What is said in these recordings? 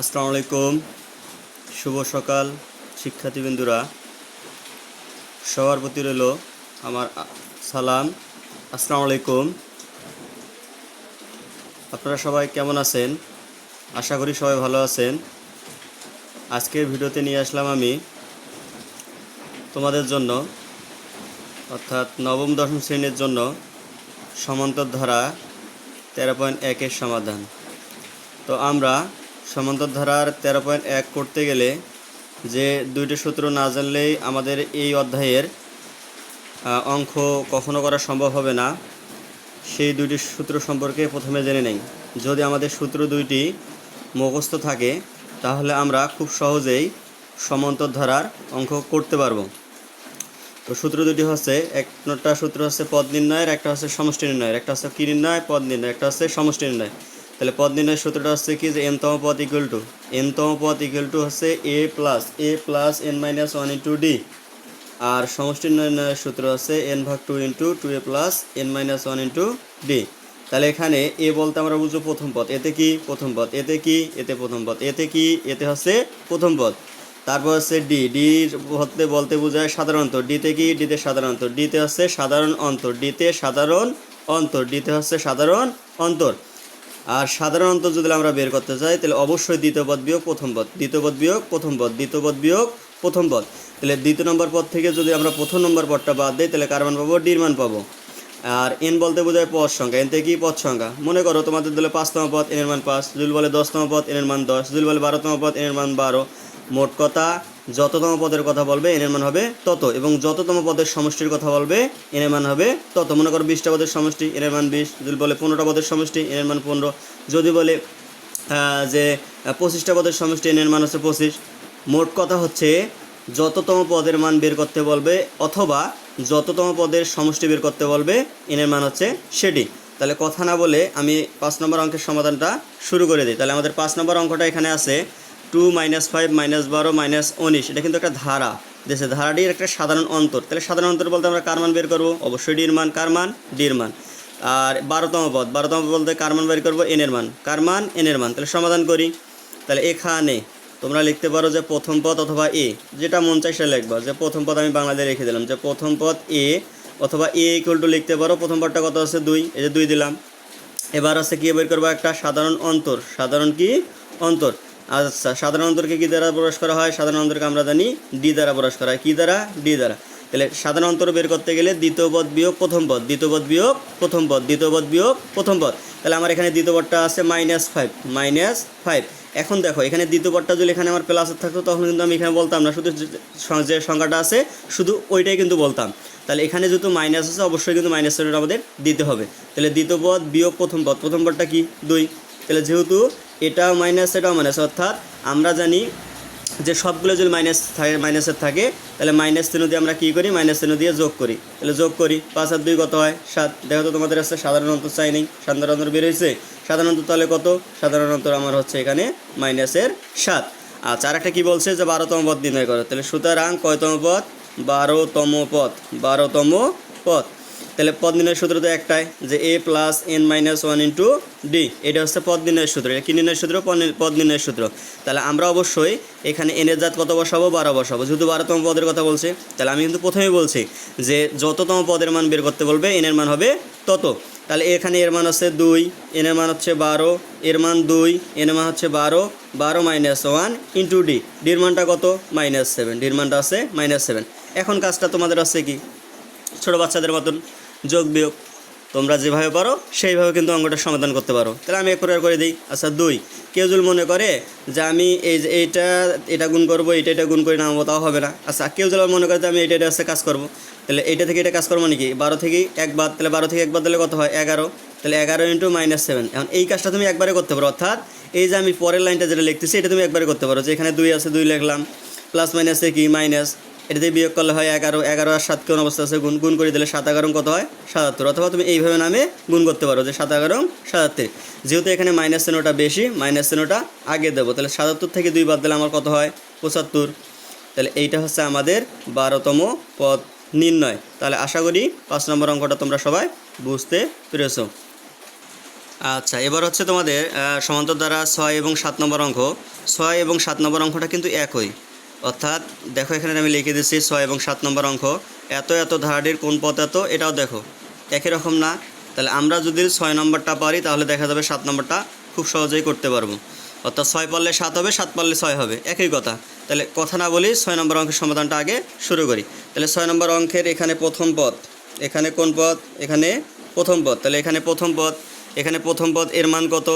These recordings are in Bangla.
আসসালামু আলাইকুম। শুভ সকাল, শিক্ষার্থীবৃন্দুরা। সবার প্রতি রইল আমার সালাম। আসসালামু আলাইকুম। আপনারা সবাই কেমন আছেন? আশা করি সবাই ভালো আছেন। আজকের ভিডিওতে নিয়ে আসলাম আমি তোমাদের জন্য, অর্থাৎ নবম, দশম শ্রেণির জন্য সমান্তর ধারা তেরো পয়েন্ট একের সমাধান। তো আমরা সমান্তর ধারার তেরো পয়েন্ট এক করতে গেলে যে দুইটি সূত্র না জানলেই আমাদের এই অধ্যায়ের অঙ্ক কখনো করা সম্ভব হবে না। সেই দুইটি সূত্র সম্পর্কে প্রথমে জেনে নেই। যদি আমাদের সূত্র দুইটি মুখস্থ থাকে, তাহলে আমরা খুব সহজেই সমান্তর ধারার অঙ্ক করতে পারব। তো সূত্র দুটি হচ্ছে, একটা সূত্র হচ্ছে পদ নির্ণয়ের, একটা হচ্ছে সমষ্টি নির্ণয়ের, একটা হচ্ছে কি নির্ণয়, পদ নির্ণয়, একটা হচ্ছে সমষ্টি নির্ণয়। তাহলে পদ নির্ণয়ের সূত্রটা হচ্ছে কি যে এনতম পদ ইকুয়াল টু এনতম পদ ইকুয়াল টু হচ্ছে A plus A plus N minus one into D আর সমষ্টি নির্ণয়ের সূত্র হচ্ছে এন ভাগ two into two A plus N minus one into D তাহলে এখানে এ বলতে আমরা বুঝব প্রথম পদ, এতে কি প্রথম পদ, এতে কি, এতে প্রথম পদ, এতে কি, এতে হচ্ছে প্রথম পদ। তারপর হচ্ছে ডি ডি হতে বলতে বোঝায় সাধারণত ডিতে কি ডিতে সাধারণত ডিতে হচ্ছে সাধারণ অন্তর ডিতে সাধারণ অন্তর ডিতে হচ্ছে সাধারণ অন্তর। আর সাধারণত যদি আমরা বের করতে চাই, তাহলে অবশ্যই দ্বিতীয় পদ বিয়োগ প্রথম পদ। দ্বিতীয় পদ বিয়োগ প্রথম পদ। দ্বিতীয় পদ বিয়োগ প্রথম পদ। তাহলে দ্বিতীয় নম্বর পদ থেকে যদি আমরা প্রথম নম্বর পদটা বাদ দিই, তাহলে কার মান পাবো? ডির মান পাবো। আর এন বলতে বোঝায় পদ সংখ্যা। এন থেকে কি পদ সংখ্যা? মনে করো তোমাদের দিলে পাঁচতম পদ এনের মান পাঁচ। জুল বলে দশতম পদ এনের মান দশ। জুল বলে বারোতম পদ এনের মান বারো। মোট কথা যততম পদের কথা বলবে এনের মান হবে তত। এবং যততম পদের সমষ্টির কথা বলবে এনের মান হবে তত। মনে করো বিশটা পদের সমষ্টি এনের মান বিশ। যদি বলে পনেরোটা পদের সমষ্টি এনের মান পনেরো। যদি বলে যে পঁচিশটা পদের সমষ্টি এনের মান হচ্ছে পঁচিশ। মোট কথা হচ্ছে, যততম পদের মান বের করতে বলবে, অথবা যততম পদের সমষ্টি বের করতে বলবে এনের মান হচ্ছে সেটি। তাহলে কথা না বলে আমি পাঁচ নম্বর অঙ্কের সমাধানটা শুরু করে দিই। তাহলে আমাদের পাঁচ নম্বর অঙ্কটা এখানে আছে। টু মাইনাস ফাইভ মাইনাস বারো মাইনাস উনিশ। এটা কিন্তু একটা ধারা। দেশে ধারাটির একটা সাধারণ অন্তর। তাহলে সাধারণ অন্তর বলতে আমরা কার মান বের করব? অবশ্যই ডির মান। কার মান? ডির মান। আর বারোতম পদ। বারোতম পদ বলতে কার মান বের করব? এনের মান। কার মান? এনের মান। তাহলে সমাধান করি। তাহলে এখানে তোমরা লিখতে পারো যে প্রথম পদ অথবা এ। যেটা মন চাই সেটা লিখবা। যে প্রথম পদ আমি বাংলাতে রেখে দিলাম। যে প্রথম পদ এ অথবা এ ইকুয়াল টু লিখতে পারো। প্রথম পদটা কত আছে? দুই। এই যে দুই দিলাম। এবার আছে কি? বের করব একটা সাধারণ অন্তর। সাধারণ কি? অন্তর। আচ্ছা সাধারণ অন্তরকে কী দ্বারা প্রকাশ করা হয়? সাধারণ অন্তরকে আমরা জানি ডি দ্বারা প্রকাশ করা হয়। কী দ্বারা? ডি দ্বারা। তাহলে সাধারণ অন্তর বের করতে গেলে দ্বিতীয় পদ বিয়োগ প্রথম পদ, দ্বিতীয় পদ বিয়োগ প্রথম পদ, দ্বিতীয় পদ বিয়োগ প্রথম পদ। তাহলে আমার এখানে দ্বিতীয় পদটা আছে মাইনাস ফাইভ মাইনাস ফাইভ এখন দেখো, এখানে দ্বিতীয় পদটা যদি এখানে আমার প্লাসের থাকতো, তখন কিন্তু আমি এখানে বলতাম না। শুধু যে সংখ্যাটা আছে, শুধু ওইটাই কিন্তু বলতাম। তাহলে এখানে যেহেতু মাইনাস আছে, অবশ্যই কিন্তু মাইনাস আমাদের দিতে হবে। তাহলে দ্বিতীয় পদ বিয়োগ প্রথম পদ, প্রথম পদটা কি? দুই। তাহলে যেহেতু এটাও মাইনাস এটাও মাইনাস অর্থাৎ আমরা জানি যে সবগুলো যদি মাইনাস থাকে মাইনাসের থাকে, তাহলে মাইনাস চিহ্ন দিয়ে আমরা কী করি? মাইনাস চিহ্ন দিয়ে যোগ করি। তাহলে যোগ করি, পাঁচ আর দুই কত হয়? সাত। দেখো তো তোমাদের আছে, সাধারণ অন্তর চাই নেই, সাধারণ অন্তর বের হয়েছে। সাধারণ অন্তর তাহলে কত? সাধারণ অন্তর আমার হচ্ছে এখানে মাইনাসের সাত। আচ্ছা আর একটা কী বলছে? যে বারোতম পদ নির্ণয় করো। তাহলে সুতরাং কয়তম পদ? বারোতম পদ। বারোতম পদ। তাহলে পদ নির্ণয়ের সূত্র তো একটাই, যে A plus N minus one into D এটা হচ্ছে পদ নির্ণয়ের সূত্র, এটা কি নির্ণয়ের সূত্র? পদ নির- নির্ণয়ের সূত্র। তাহলে আমরা অবশ্যই এখানে এনের জাত কত বসাবো? বারো বসাবো। যেহেতু বারোতম পদের কথা বলছে, তাহলে আমি কিন্তু প্রথমেই বলছি যে যততম পদের মান বের করতে বলবে এনের মান হবে তত। তাহলে এখানে এর মান হচ্ছে দুই এনের মান হচ্ছে বারো, এর মান দুই এর মান হচ্ছে বারো বারো মাইনাস ওয়ান ইন্টু ডি ডির মানটা কত? মাইনাস সেভেন ডির মানটা আছে মাইনাস সেভেন এখন কাজটা তোমাদের আছে কি? ছোটো বাচ্চাদের মতন। যোগ বিয়োগ। তোমরা যেভাবে পারো, সেইভাবে কিন্তু অঙ্কটা সমাধান করতে পারো। তাহলে আমি এক করে করে দিই। আচ্ছা দুই। কেউ যদি মনে করে যে আমি এই যে এইটা, এটা গুণ করব এটা এটা গুণ করে নামাবো তাও হবে না। আচ্ছা কেউ যদি মনে করে যে আমি এটা এটা হচ্ছে কাজ করব। তাহলে এইটা থেকে এটা কাজ করব নাকি বারো থেকে এক বাদ, তাহলে বারো থেকে একবার দিলে কত হয়? এগারো। তাহলে এগারো ইন্টু মাইনাস সেভেন এখন এই কাজটা তুমি একবারে করতে পারো। অর্থাৎ এই যে আমি পরের লাইনটা যেটা লিখতেছি, এটা তুমি একবারে করতে পারো। যে এখানে দুই আছে, দুই লিখলাম। প্লাস মাইনাসে কি? মাইনাস এটা দিয়ে বিয়োগ করলে হয় এগারো এগারো আর সাত কোন অবস্থা আছে, গুণ গুণ করে দিলে সাত এগারো কত হয়? সাতাত্তর। অথবা তুমি এইভাবে নামে গুণ করতে পারো যে সাত এগারো সাতাত্তর। যেহেতু এখানে মাইনাস চিহ্নটা বেশি মাইনাস চিহ্নটা আগে দেবো। তাহলে সাতাত্তর থেকে দুই বাদ দিলে আমার কত হয়? পঁচাত্তর। তাহলে এইটা হচ্ছে আমাদের বারোতম পদ নির্ণয়। তাহলে আশা করি পাঁচ নম্বর অঙ্কটা তোমরা সবাই বুঝতে পেরেছ। আচ্ছা এবার হচ্ছে তোমাদের সমান্তর দ্বারা ছয় এবং সাত নম্বর অঙ্ক। ছয় এবং সাত নম্বর অঙ্কটা কিন্তু একই। অর্থাৎ দেখো এখানে আমি লিখে দিচ্ছি ছয় এবং সাত নম্বর অঙ্ক। এত এত ধারাটির কোন পথ এত, এটাও দেখো। একই রকম না। তাহলে আমরা যদি ছয় নম্বরটা পারি, তাহলে দেখা যাবে সাত নম্বরটা খুব সহজেই করতে পারব। অর্থাৎ ছয় পারলে সাত হবে, সাত পারলে ছয় হবে। একই কথা। তাহলে কথা না বলি ছয় নম্বর অঙ্কের সমাধানটা আগে শুরু করি। তাহলে ছয় নম্বর অঙ্কের এখানে প্রথম পদ এখানে কোন পদ এখানে প্রথম পদ তাহলে এখানে প্রথম পদ এখানে প্রথম পদ এর মান কত?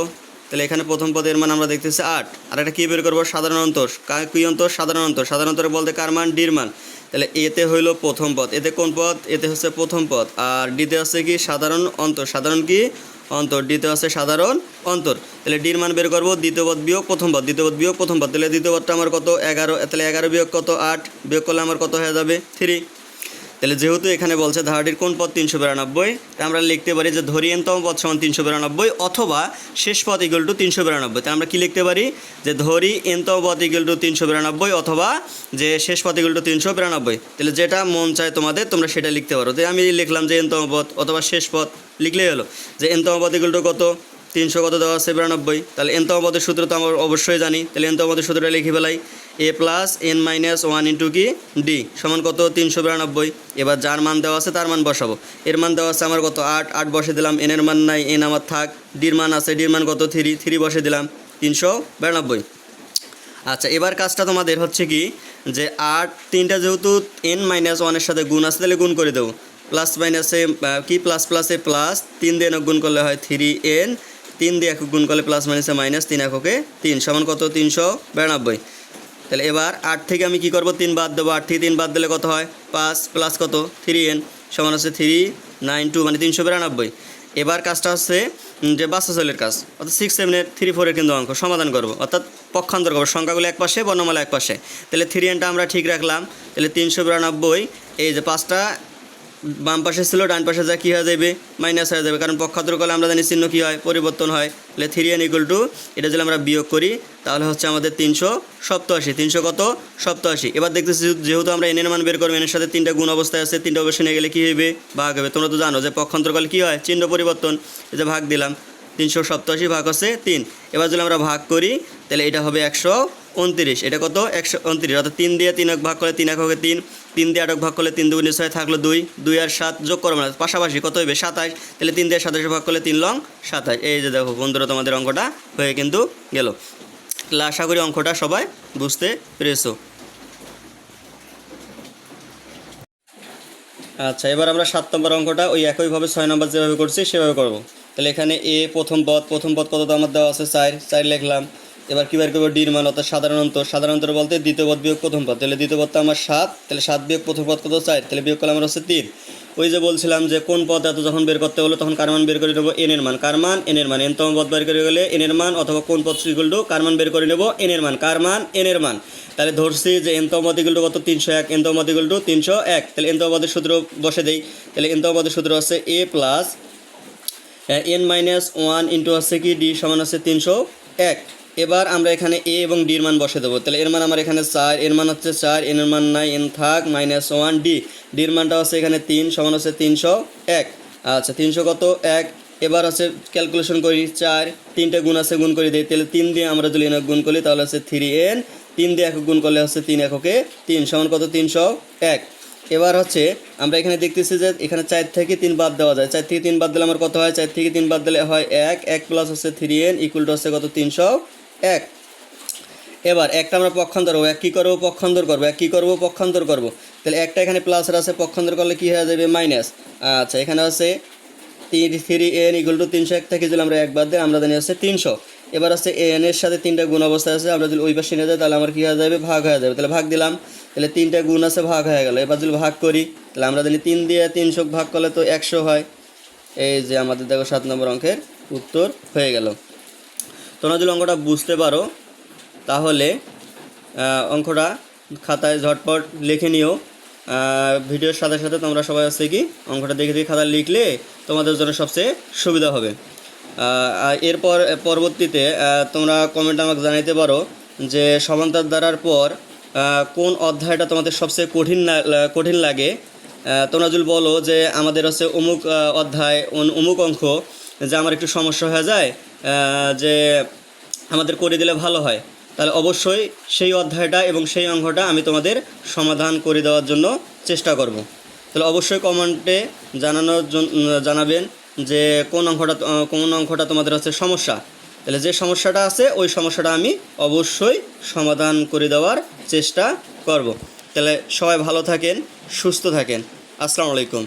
তাহলে এখানে প্রথম পদের মান আমরা দেখতেছি আট। আর এটা কী বের করব? সাধারণ অন্তর। কা- অন্তর? সাধারণ অন্তর। সাধারণ অন্তরে বলতে কার মান? ডির মান। তাহলে এতে হইল প্রথম পদ। এতে কোন পদ? এতে হচ্ছে প্রথম পদ। আর ডিতে হচ্ছে কি? সাধারণ অন্তর। সাধারণ কি? অন্তর। ডিতে হচ্ছে সাধারণ অন্তর। তাহলে ডির মান বের করব? দ্বিতীয় পদ বিয়োগ প্রথম পদ। দ্বিতীয় পদ বিয়োগ প্রথম পদ। তাহলে দ্বিতীয় পদটা আমার কত? এগারো। তাহলে এগারো বিয়োগ কত? আট। বিয়োগ করলে আমার কত হয়ে যাবে? থ্রি। তাহলে যেহেতু এখানে বলছে ধারাটির কোন পদ তিনশো বিরানব্বই তা আমরা লিখতে পারি যে ধরি এনতম পদ সমান তিনশো বিরানব্বই অথবা শেষ পদ ইকুয়াল টু তিনশো বিরানব্বই। তাহলে আমরা কী লিখতে পারি? যে ধরি এনতম পদ ইকুয়াল টু তিনশো বিরানব্বই অথবা যে শেষ পদ ইকুয়াল টু তিনশো বিরানব্বই। তাহলে যেটা মন চায় তোমাদের, তোমরা সেটা লিখতে পারো। তো আমি লিখলাম যে এনতম পদ অথবা শেষ পদ, লিখলেই হলো। যে এনতম পদ ইকুয়াল টু কত? তিনশো কত দেওয়া আছে বিরানব্বই। তাহলে এনতম পদের সূত্র তো আমরা অবশ্যই জানি। তাহলে এনতম পদের সূত্রটা লিখে ফেলাই। A plus N minus one into কি? ডি সমান কত? তিনশো বিরানব্বই। এবার যার মান দেওয়া আছে তার মান বসাবো। এর মান দেওয়া আছে আমার কত? আট। আট বসে দিলাম। এনের মান নাই। এন আমার থাক। ডির মান আছে। ডির মান কত? থ্রি থ্রি বসে দিলাম। তিনশো বিরানব্বই। আচ্ছা এবার কাজটা তোমাদের হচ্ছে কি? যে আট তিনটা যেহেতু এন মাইনাস ওয়ানের সাথে গুণ আছে, তাহলে গুণ করে দেবো। প্লাস মাইনাসে কি? প্লাস প্লাসে প্লাস তিন দিয়ে গুণ করলে হয় থ্রি এন তিন দিয়ে একক গুণ করলে প্লাস মাইনাসে মাইনাস তিন এককে তিন। সমান কত? তিনশো বিরানব্বই। তাহলে এবার আট থেকে আমি কি করব? তিন বাদ দেবো আট থেকে তিন বাদ দিলে কত হয়? পাঁচ প্লাস কত? থ্রি এন সমান হচ্ছে থ্রি নাইন টু মানে তিনশো বিরানব্বই। এবার কাজটা হচ্ছে যে বাচ্চাচলের কাজ, অর্থাৎ সিক্স সেভেনের থ্রি ফোরের কিন্তু অঙ্ক সমাধান করব, অর্থাৎ পক্ষান্তর করব, সংখ্যাগুলো এক পাশে, বর্ণমালা এক পাশে। তাহলে থ্রি এনটা আমরা ঠিক রাখলাম, তাহলে তিনশো বিরানব্বই, এই যে পাঁচটা বাম পাশে ছিল, ডান পাশে যা কী হয়ে যাবে মাইনাস হয়ে যাবে কারণ পক্ষান্তর করলে আমরা জানি চিহ্ন কী হয়? পরিবর্তন হয়। তাহলে থ্রি এন ইকুয়াল টু এটা যদি আমরা বিয়োগ করি, তাহলে হচ্ছে আমাদের তিনশো সপ্তাশি। তিনশো কত? সপ্তাশি। এবার দেখতেছি যেহেতু আমরা এনের মান বের করব এনের সাথে তিনটা গুণ অবস্থায় আছে, তিনটা অবশ্যই নিয়ে গেলে কী হবে ভাগ হবে। তোমরা তো জানো যে পক্ষান্তর করলে কী হয়? চিহ্ন পরিবর্তন। এই যে ভাগ দিলাম। তিনশো সপ্তাশি ভাগ হচ্ছে তিন। এবার যদি আমরা ভাগ করি, তাহলে এটা হবে একশো উনত্রিশ। এটা কত? একশো উনত্রিশ। অর্থাৎ তিন দিয়ে তিন এক ভাগ করলে তিন এক হবে তিন। তিন দিয়ে আটক ভাগ করলে তিন দুগুণে ছয় থাকল দুই। দুই আর সাত যোগ করব না পাশাপাশি কত হবে? সাতাশ। তাহলে তিন দিয়ে সাতাশে ভাগ করলে তিন লং সাতাশ। এই যে দেখো বন্ধুরা, তোমাদের অঙ্কটা হয়ে কিন্তু গেল। তাহলে আশা করি অঙ্কটা সবাই বুঝতে পেরেছ। আচ্ছা এবার আমরা সাত নম্বর অঙ্কটা ওই একইভাবে ছয় নম্বর যেভাবে করছি সেভাবে করব। তাহলে এখানে এ প্রথম পদ প্রথম পদ কত? আমার দেওয়া আছে চার। চার লিখলাম। এবার কী বের করব? ডির মান অর্থাৎ সাধারণত সাধারণত বলতে দ্বিতীয় পদ বিয়োগ প্রথম পদ। তাহলে দ্বিতীয় পদটা আমার সাত, তাহলে সাত বিয়োগ প্রথম পদ কত? চার। তাহলে বিয়োগ করলে আমার হচ্ছে তিন। ওই যে বলছিলাম যে কোন পদ এত যখন বের করতে হলো, তখন কার মান বের করে নেব? এনের মান। কার মান? এনের মান। এনতম পদ বের করে গেলে এনের মান, অথবা কোন পদ ইকুয়াল টু কার মান বের করে নেব? এনের মান। কার মান? এনের মান। তাহলে ধরছি যে এনতম পদ ইকুয়াল টু কত? তিনশো এক। এনতম পদ ইকুয়াল টু তিনশো এক। তাহলে এনতম পদের সূত্র বসে দেই। তাহলে এনতম পদের সূত্র হচ্ছে A plus N minus one into হচ্ছে কি? ডি সমান হচ্ছে তিনশো এক। এবার আমরা এখানে এ এবং ডির মান বসে দেবো। তাহলে এর মান আমার এখানে চার, এর মান হচ্ছে চার এনের মান নাই, এন থাক মাইনাস ওয়ান ডি ডির মানটা হচ্ছে এখানে তিন, সমান হচ্ছে তিনশো এক। আচ্ছা তিনশো কত? এক। এবার হচ্ছে ক্যালকুলেশন করি, চার। তিনটে গুণ আছে, গুণ করে দিই। তাহলে তিন দিয়ে আমরা যদি একক গুণ করি, তাহলে হচ্ছে থ্রি এন তিন দিয়ে একক গুণ করলে হচ্ছে তিন এককে তিন, সমান কত? তিনশো এক। এবার হচ্ছে আমরা এখানে দেখতেছি যে এখানে চার থেকে তিন বাদ দেওয়া যায়। চার থেকে তিন বাদ দিলে আমার কত হয়? চার থেকে তিন বাদ দিলে হয় এক। এক প্লাস হচ্ছে থ্রি এন ইকুয়াল টু হচ্ছে কত? তিনশো এক। এবার একটা আমরা পক্ষান্তর করব। এক কী করব? পক্ষান্তর করব। এক কী করব? পক্ষান্তর করব। তাহলে একটা এখানে প্লাসের আছে, পক্ষান্তর করলে কী হয়ে যাবে? মাইনাস আচ্ছা এখানে হচ্ছে তিন থ্রি এন ইকুয়াল টু তিনশো এক থেকে যদি আমরা এক বাদ দিই, আমরা জানি হচ্ছে তিনশো। এবার হচ্ছে এন এর সাথে তিনটা গুণ অবস্থা আছে, আমরা যদি ওই পাশে নিয়ে যাই, তাহলে আমার কী হয়ে যাবে? ভাগ হয়ে যাবে। তাহলে ভাগ দিলাম তাহলে তিনটা গুণ আছে, ভাগ হয়ে গেল। এবার যদি ভাগ করি, তাহলে আমরা জানি তিন দিয়ে তিনশো ভাগ করলে তো একশো হয়। এই যে আমাদের দেখো সাত নম্বর অঙ্কের উত্তর হয়ে গেল। তোমরা যদি অঙ্কটা বুঝতে পারো, তাহলে অঙ্কটা খাতায় ঝটপট লিখে নিও। ভিডিওর সাথে সাথে তোমরা সবাই হচ্ছে কি, অঙ্কটা দেখে দেখে খাতায় লিখলে তোমাদের জন্য সবচেয়ে সুবিধা হবে। এরপর, পরবর্তীতে তোমরা কমেন্ট আমাকে জানাইতে পারো যে সমান্তর দ্বারার পর কোন অধ্যায়টা তোমাদের সবচেয়ে কঠিন কঠিন লাগে? যদি বলো যে আমাদের হচ্ছে অমুক অধ্যায় অমুক অঙ্ক যে আমার একটু সমস্যা হয়ে যায় যে আমাদের করে দিলে ভালো হয়, তাহলে অবশ্যই সেই অধ্যায়টা এবং সেই অঙ্কটা আমি তোমাদের সমাধান করে দেওয়ার জন্য চেষ্টা করব। তাহলে অবশ্যই কমেন্টে জানানোর জানাবেন যে কোন অঙ্কটা কোন অঙ্কটা তোমাদের হচ্ছে সমস্যা। তাহলে যে সমস্যাটা আছে, ওই সমস্যাটা আমি অবশ্যই সমাধান করে দেওয়ার চেষ্টা করব। তাহলে সবাই ভালো থাকেন, সুস্থ থাকেন। আসসালামু আলাইকুম।